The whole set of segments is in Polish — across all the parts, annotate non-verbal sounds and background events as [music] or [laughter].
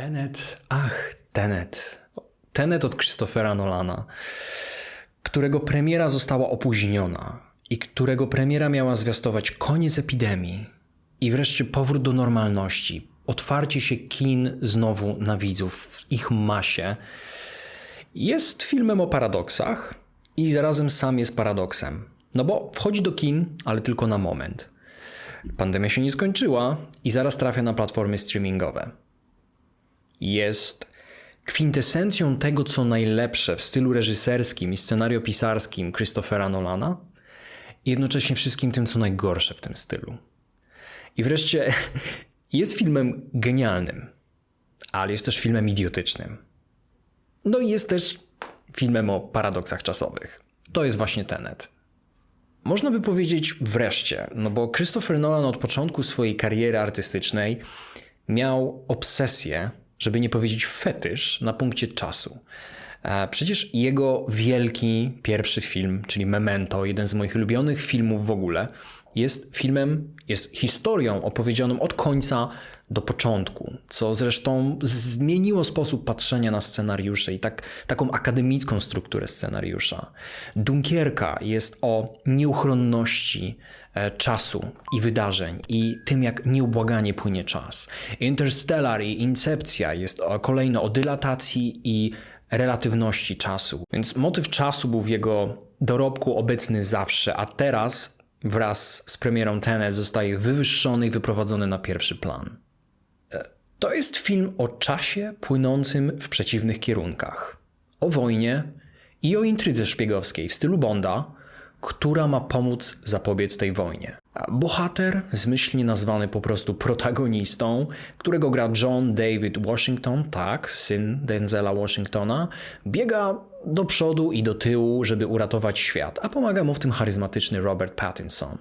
Tenet, ach, Tenet. Tenet od Christophera Nolana, którego premiera została opóźniona i którego premiera miała zwiastować koniec epidemii i wreszcie powrót do normalności, otwarcie się kin znowu na widzów w ich masie, jest filmem o paradoksach i zarazem sam jest paradoksem. No bo wchodzi do kin, ale tylko na moment. Pandemia się nie skończyła i zaraz trafia na platformy streamingowe. Jest kwintesencją tego, co najlepsze w stylu reżyserskim i scenariopisarskim Christophera Nolana i jednocześnie wszystkim tym, co najgorsze w tym stylu. I wreszcie [laughs] jest filmem genialnym, ale jest też filmem idiotycznym. No i jest też filmem o paradoksach czasowych. To jest właśnie Tenet. Można by powiedzieć wreszcie, no bo Christopher Nolan od początku swojej kariery artystycznej miał obsesję, żeby nie powiedzieć fetysz, na punkcie czasu. E, Przecież jego wielki pierwszy film, czyli Memento, jeden z moich ulubionych filmów w ogóle, jest filmem, jest historią opowiedzianą od końca do początku, co zresztą zmieniło sposób patrzenia na scenariusze i tak, taką akademicką strukturę scenariusza. Dunkierka jest o nieuchronności e, czasu i wydarzeń i tym, jak nieubłaganie płynie czas. Interstellar i Incepcja jest kolejno o dylatacji i relatywności czasu. Więc motyw czasu był w jego dorobku obecny zawsze, a teraz wraz z premierą Tenet zostaje wywyższony i wyprowadzony na pierwszy plan. E, To jest film o czasie płynącym w przeciwnych kierunkach. O wojnie i o intrydze szpiegowskiej w stylu Bonda, która ma pomóc zapobiec tej wojnie. Bohater, zmyślnie nazwany po prostu protagonistą, którego gra John David Washington, tak, syn Denzela Washingtona, biega do przodu i do tyłu, żeby uratować świat, a pomaga mu w tym charyzmatyczny Robert Pattinson.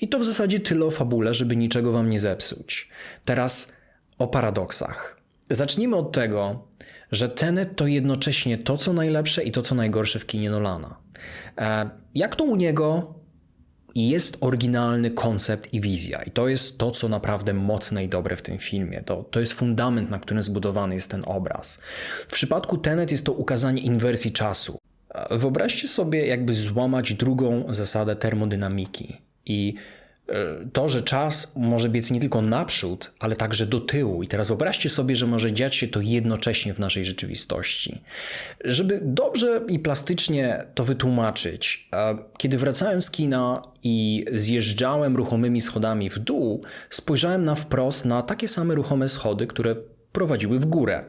I to w zasadzie tyle o fabule, żeby niczego wam nie zepsuć. Teraz o paradoksach. Zacznijmy od tego, że Tenet to jednocześnie to, co najlepsze i to, co najgorsze w kinie Nolana. E, Jak to u niego jest oryginalny koncept i wizja. I to jest to, co naprawdę mocne i dobre w tym filmie. To, to jest fundament, na którym zbudowany jest ten obraz. W przypadku Tenet jest to ukazanie inwersji czasu. E, Wyobraźcie sobie, jakby złamać drugą zasadę termodynamiki. I to, że czas może biec nie tylko naprzód, ale także do tyłu. I teraz wyobraźcie sobie, że może dziać się to jednocześnie w naszej rzeczywistości. Żeby dobrze i plastycznie to wytłumaczyć, kiedy wracałem z kina i zjeżdżałem ruchomymi schodami w dół, spojrzałem na wprost na takie same ruchome schody, które prowadziły w górę.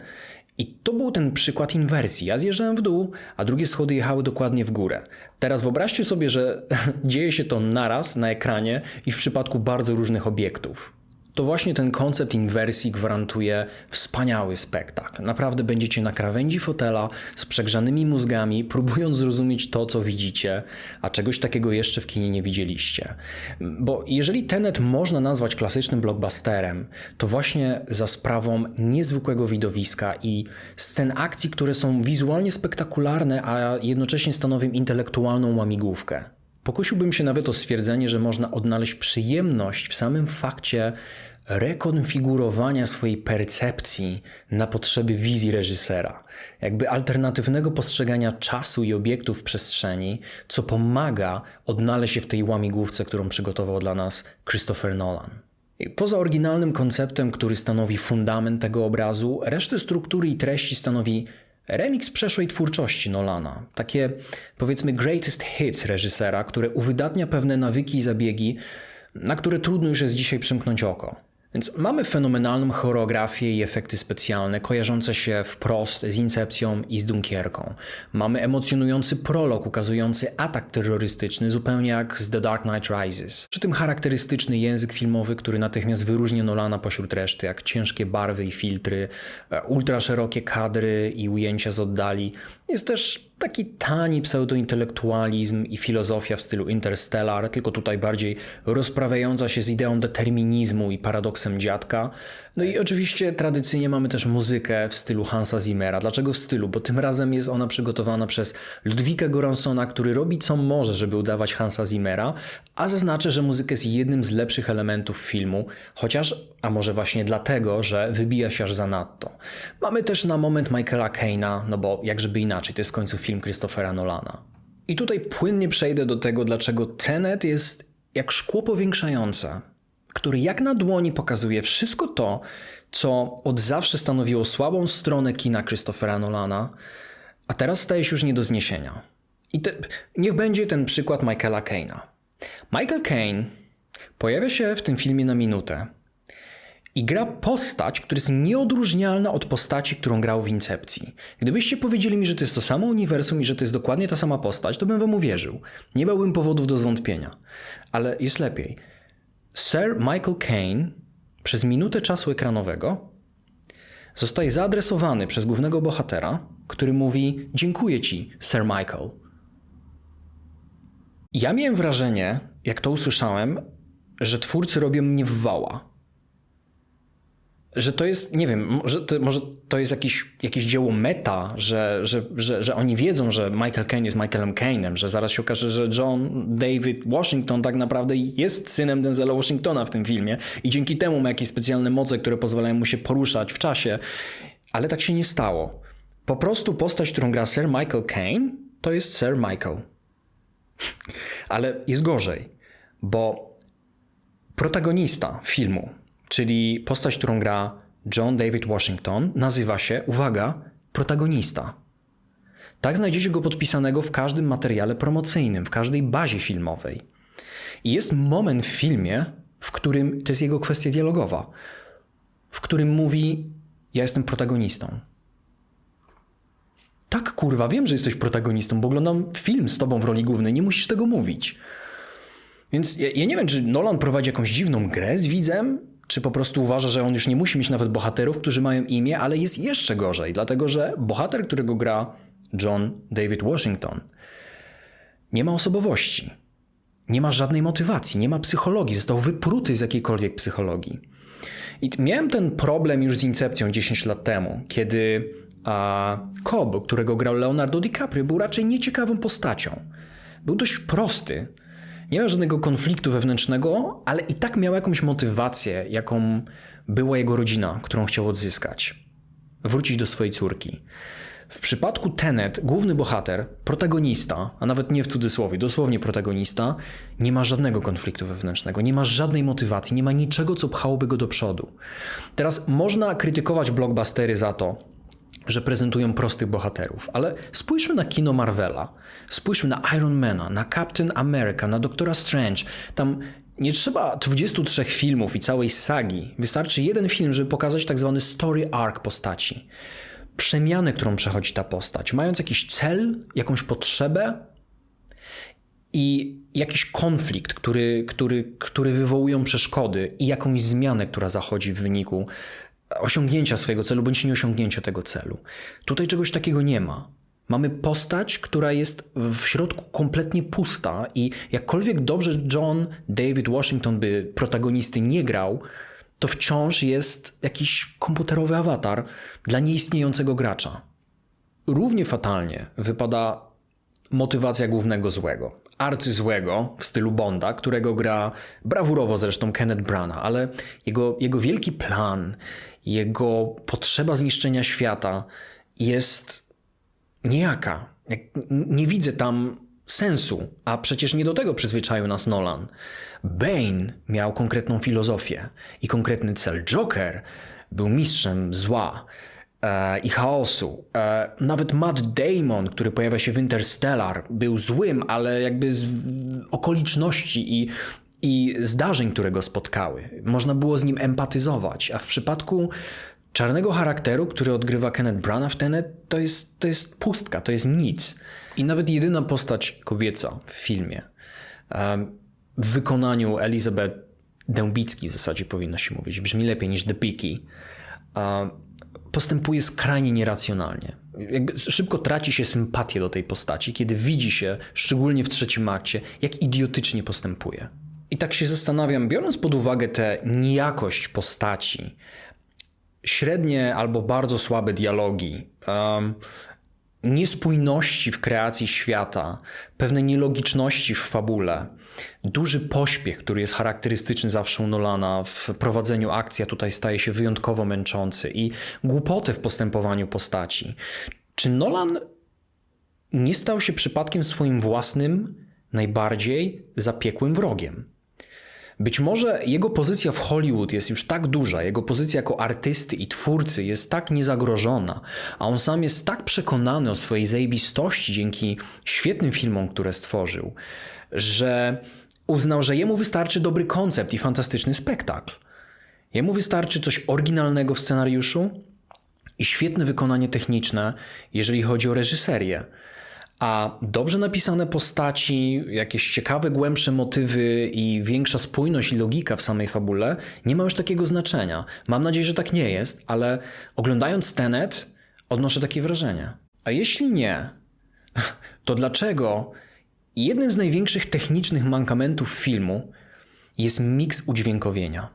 I to był ten przykład inwersji. Ja zjeżdżałem w dół, a drugie schody jechały dokładnie w górę. Teraz wyobraźcie sobie, że [laughs] dzieje się to naraz na ekranie i w przypadku bardzo różnych obiektów. To właśnie ten koncept inwersji gwarantuje wspaniały spektakl. Naprawdę będziecie na krawędzi fotela z przegrzanymi mózgami, próbując zrozumieć to, co widzicie, a czegoś takiego jeszcze w kinie nie widzieliście. Bo jeżeli Tenet można nazwać klasycznym blockbusterem, to właśnie za sprawą niezwykłego widowiska i scen akcji, które są wizualnie spektakularne, a jednocześnie stanowią intelektualną łamigłówkę. Pokusiłbym się nawet o stwierdzenie, że można odnaleźć przyjemność w samym fakcie rekonfigurowania swojej percepcji na potrzeby wizji reżysera, jakby alternatywnego postrzegania czasu i obiektów w przestrzeni, co pomaga odnaleźć się w tej łamigłówce, którą przygotował dla nas Christopher Nolan. Poza oryginalnym konceptem, który stanowi fundament tego obrazu, resztę struktury i treści stanowi Remix przeszłej twórczości Nolana, takie powiedzmy greatest hits reżysera, które uwydatnia pewne nawyki i zabiegi, na które trudno już jest dzisiaj przymknąć oko. Więc mamy fenomenalną choreografię i efekty specjalne, kojarzące się wprost z Incepcją i z Dunkierką. Mamy emocjonujący prolog ukazujący atak terrorystyczny, zupełnie jak z The Dark Knight Rises. Przy tym charakterystyczny język filmowy, który natychmiast wyróżnia Nolana pośród reszty, jak ciężkie barwy i filtry, e, ultra szerokie kadry i ujęcia z oddali. Jest też taki tani pseudointelektualizm i filozofia w stylu Interstellar, tylko tutaj bardziej rozprawiająca się z ideą determinizmu i paradoksami dziadka. No i oczywiście tradycyjnie mamy też muzykę w stylu Hansa Zimmera. Dlaczego w stylu? Bo tym razem jest ona przygotowana przez Ludwika Goransona, który robi co może, żeby udawać Hansa Zimmera, a zaznaczę, że muzyka jest jednym z lepszych elementów filmu, chociaż, a może właśnie dlatego, że wybija się aż zanadto. Mamy też na moment Michaela Caina, no bo jak żeby inaczej, to jest w końcu film Christophera Nolana. I tutaj płynnie przejdę do tego, dlaczego Tenet jest jak szkło powiększające, który jak na dłoni pokazuje wszystko to, co od zawsze stanowiło słabą stronę kina Christophera Nolana, a teraz staje się już nie do zniesienia. I te, niech będzie ten przykład Michaela Caina. Michael Caine pojawia się w tym filmie na minutę i gra postać, która jest nieodróżnialna od postaci, którą grał w Incepcji. Gdybyście powiedzieli mi, że to jest to samo uniwersum i że to jest dokładnie ta sama postać, to bym wam uwierzył. Nie miałbym powodów do zwątpienia. Ale jest lepiej. Sir Michael Caine przez minutę czasu ekranowego zostaje zaadresowany przez głównego bohatera, który mówi: Dziękuję ci, Sir Michael. Ja miałem wrażenie, jak to usłyszałem, że twórcy robią mnie w wała że to jest, nie wiem, może to, może to jest jakieś, jakieś dzieło meta, że, że, że, że oni wiedzą, że Michael Caine jest Michaelem Cainem, że zaraz się okaże, że John David Washington tak naprawdę jest synem Denzela Washingtona w tym filmie i dzięki temu ma jakieś specjalne moce, które pozwalają mu się poruszać w czasie. Ale tak się nie stało. Po prostu postać, którą gra Sir Michael Caine, to jest Sir Michael. [laughs] Ale jest gorzej, bo protagonista filmu, czyli postać, którą gra John David Washington, nazywa się, uwaga, protagonista. Tak znajdziecie go podpisanego w każdym materiale promocyjnym, w każdej bazie filmowej. I jest moment w filmie, w którym to jest jego kwestia dialogowa, w którym mówi: Ja jestem protagonistą. Tak, kurwa, wiem, że jesteś protagonistą, bo oglądam film z tobą w roli głównej, nie musisz tego mówić. Więc ja, ja nie wiem, czy Nolan prowadzi jakąś dziwną grę z widzem, czy po prostu uważa, że on już nie musi mieć nawet bohaterów, którzy mają imię, ale jest jeszcze gorzej, dlatego że bohater, którego gra John David Washington, nie ma osobowości, nie ma żadnej motywacji, nie ma psychologii, został wypruty z jakiejkolwiek psychologii. I miałem ten problem już z Incepcją 10 lat temu, kiedy a, Cobb, którego grał Leonardo DiCaprio, był raczej nieciekawą postacią. Był dość prosty, nie miał żadnego konfliktu wewnętrznego, ale i tak miał jakąś motywację, jaką była jego rodzina, którą chciał odzyskać. Wrócić do swojej córki. W przypadku Tenet, główny bohater, protagonista, a nawet nie w cudzysłowie, dosłownie protagonista, nie ma żadnego konfliktu wewnętrznego, nie ma żadnej motywacji, nie ma niczego, co pchałoby go do przodu. Teraz można krytykować blockbustery za to, że prezentują prostych bohaterów, ale spójrzmy na kino Marvela, spójrzmy na Ironmana, na Captain America, na Doktora Strange. Tam nie trzeba 23 filmów i całej sagi. Wystarczy jeden film, żeby pokazać tak zwany story arc postaci. Przemianę, którą przechodzi ta postać, mając jakiś cel, jakąś potrzebę i jakiś konflikt, który, który, który wywołują przeszkody i jakąś zmianę, która zachodzi w wyniku osiągnięcia swojego celu bądź nieosiągnięcia tego celu. Tutaj czegoś takiego nie ma. Mamy postać, która jest w środku kompletnie pusta i jakkolwiek dobrze John David Washington by protagonisty nie grał, to wciąż jest jakiś komputerowy awatar dla nieistniejącego gracza. Równie fatalnie wypada motywacja głównego złego. Arcyzłego w stylu Bonda, którego gra brawurowo zresztą Kenneth Branagh, ale jego, jego wielki plan, jego potrzeba zniszczenia świata jest niejaka. Nie widzę tam sensu, a przecież nie do tego przyzwyczaił nas Nolan. Bane miał konkretną filozofię i konkretny cel. Joker był mistrzem zła e, i chaosu. E, nawet Matt Damon, który pojawia się w Interstellar, był złym, ale jakby z okoliczności i i zdarzeń, które go spotkały. Można było z nim empatyzować, a w przypadku czarnego charakteru, który odgrywa Kenneth Branagh w Tenet, to jest, to jest pustka, to jest nic. I nawet jedyna postać kobieca w filmie w wykonaniu Elizabeth Dębicki w zasadzie powinno się mówić, brzmi lepiej niż The Picky, postępuje skrajnie nieracjonalnie. Jakby szybko traci się sympatię do tej postaci, kiedy widzi się, szczególnie w trzecim akcie, jak idiotycznie postępuje. I tak się zastanawiam, biorąc pod uwagę tę nijakość postaci, średnie albo bardzo słabe dialogi, um, niespójności w kreacji świata, pewne nielogiczności w fabule, duży pośpiech, który jest charakterystyczny zawsze u Nolana w prowadzeniu akcji, a tutaj staje się wyjątkowo męczący i głupotę w postępowaniu postaci. Czy Nolan nie stał się przypadkiem swoim własnym, najbardziej zapiekłym wrogiem? Być może jego pozycja w Hollywood jest już tak duża, jego pozycja jako artysty i twórcy jest tak niezagrożona, a on sam jest tak przekonany o swojej zajebistości dzięki świetnym filmom, które stworzył, że uznał, że jemu wystarczy dobry koncept i fantastyczny spektakl. Jemu wystarczy coś oryginalnego w scenariuszu i świetne wykonanie techniczne, jeżeli chodzi o reżyserię. A dobrze napisane postaci, jakieś ciekawe, głębsze motywy i większa spójność i logika w samej fabule nie ma już takiego znaczenia. Mam nadzieję, że tak nie jest, ale oglądając Tenet odnoszę takie wrażenie. A jeśli nie, [laughs] to dlaczego jednym z największych technicznych mankamentów filmu jest miks udźwiękowienia?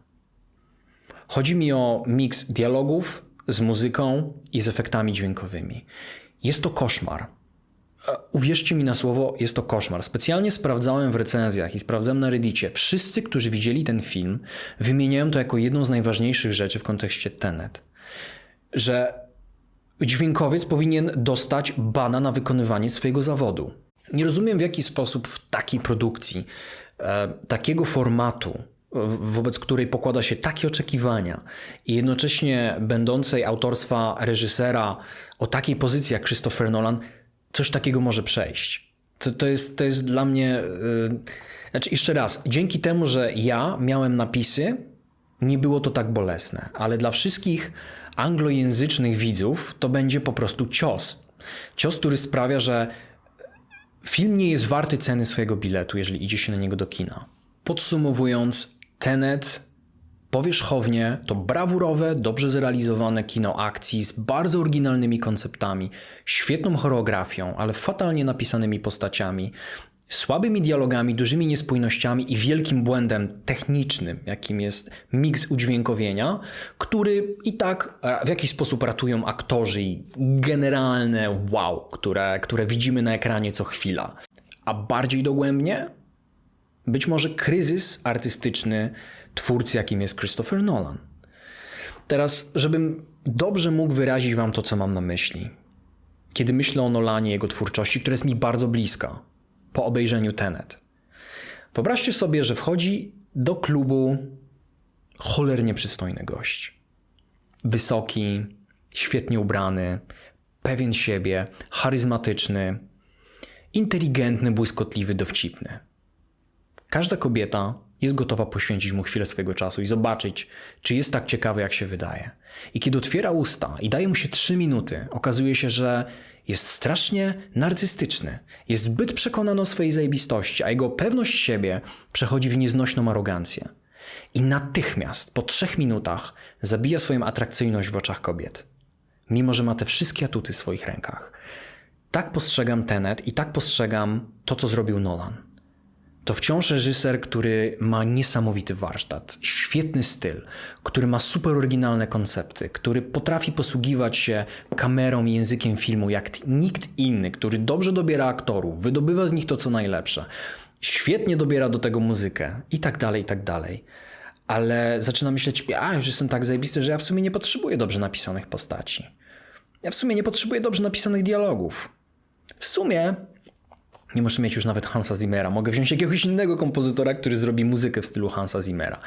Chodzi mi o miks dialogów z muzyką i z efektami dźwiękowymi. Jest to koszmar. Uwierzcie mi na słowo, jest to koszmar. Specjalnie sprawdzałem w recenzjach i sprawdzałem na Reddicie. Wszyscy, którzy widzieli ten film, wymieniają to jako jedną z najważniejszych rzeczy w kontekście Tenet. Że dźwiękowiec powinien dostać bana na wykonywanie swojego zawodu. Nie rozumiem, w jaki sposób w takiej produkcji, e, takiego formatu, wobec której pokłada się takie oczekiwania i jednocześnie będącej autorstwa reżysera o takiej pozycji jak Christopher Nolan, coś takiego może przejść. To, to, jest, to jest dla mnie. Yy... Znaczy, jeszcze raz, dzięki temu, że ja miałem napisy, nie było to tak bolesne, ale dla wszystkich anglojęzycznych widzów to będzie po prostu cios. Cios, który sprawia, że film nie jest warty ceny swojego biletu, jeżeli idzie się na niego do kina. Podsumowując, Tenet powierzchownie to brawurowe, dobrze zrealizowane kino akcji z bardzo oryginalnymi konceptami, świetną choreografią, ale fatalnie napisanymi postaciami, słabymi dialogami, dużymi niespójnościami i wielkim błędem technicznym, jakim jest miks udźwiękowienia, który i tak w jakiś sposób ratują aktorzy i generalne wow, które, które widzimy na ekranie co chwila. A bardziej dogłębnie być może kryzys artystyczny twórcy, jakim jest Christopher Nolan. Teraz, żebym dobrze mógł wyrazić Wam to, co mam na myśli. Kiedy myślę o Nolanie, jego twórczości, która jest mi bardzo bliska, po obejrzeniu Tenet. Wyobraźcie sobie, że wchodzi do klubu cholernie przystojny gość. Wysoki, świetnie ubrany, pewien siebie, charyzmatyczny, inteligentny, błyskotliwy, dowcipny. Każda kobieta jest gotowa poświęcić mu chwilę swojego czasu i zobaczyć, czy jest tak ciekawy, jak się wydaje. I kiedy otwiera usta i daje mu się trzy minuty, okazuje się, że jest strasznie narcystyczny, jest zbyt przekonany o swojej zajebistości, a jego pewność siebie przechodzi w nieznośną arogancję. I natychmiast, po trzech minutach, zabija swoją atrakcyjność w oczach kobiet. Mimo, że ma te wszystkie atuty w swoich rękach. Tak postrzegam Tenet i tak postrzegam to, co zrobił Nolan to wciąż reżyser, który ma niesamowity warsztat, świetny styl, który ma super oryginalne koncepty, który potrafi posługiwać się kamerą i językiem filmu jak nikt inny, który dobrze dobiera aktorów, wydobywa z nich to, co najlepsze, świetnie dobiera do tego muzykę i tak dalej, i tak dalej. Ale zaczynam myśleć, a już jestem tak zajebisty, że ja w sumie nie potrzebuję dobrze napisanych postaci. Ja w sumie nie potrzebuję dobrze napisanych dialogów. W sumie nie muszę mieć już nawet Hansa Zimmera. Mogę wziąć jakiegoś innego kompozytora, który zrobi muzykę w stylu Hansa Zimmera.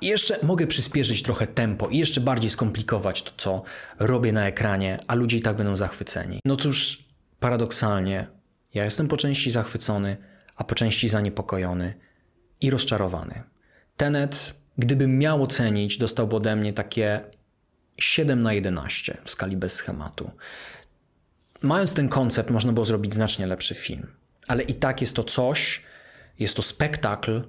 I jeszcze mogę przyspieszyć trochę tempo i jeszcze bardziej skomplikować to, co robię na ekranie, a ludzie i tak będą zachwyceni. No cóż, paradoksalnie, ja jestem po części zachwycony, a po części zaniepokojony i rozczarowany. Tenet, gdybym miał ocenić, dostałby ode mnie takie 7 na 11 w skali bez schematu. Mając ten koncept, można było zrobić znacznie lepszy film ale i tak jest to coś, jest to spektakl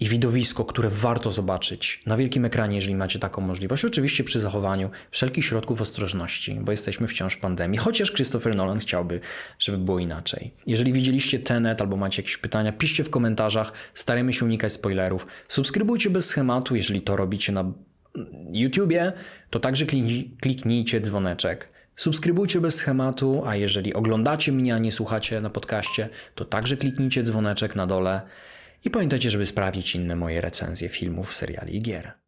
i widowisko, które warto zobaczyć na wielkim ekranie, jeżeli macie taką możliwość. Oczywiście przy zachowaniu wszelkich środków ostrożności, bo jesteśmy wciąż w pandemii, chociaż Christopher Nolan chciałby, żeby było inaczej. Jeżeli widzieliście Tenet albo macie jakieś pytania, piszcie w komentarzach, staramy się unikać spoilerów. Subskrybujcie bez schematu, jeżeli to robicie na YouTubie, to także kliknij- kliknijcie dzwoneczek. Subskrybujcie bez schematu, a jeżeli oglądacie mnie, a nie słuchacie na podcaście, to także kliknijcie dzwoneczek na dole i pamiętajcie, żeby sprawdzić inne moje recenzje filmów, seriali i gier.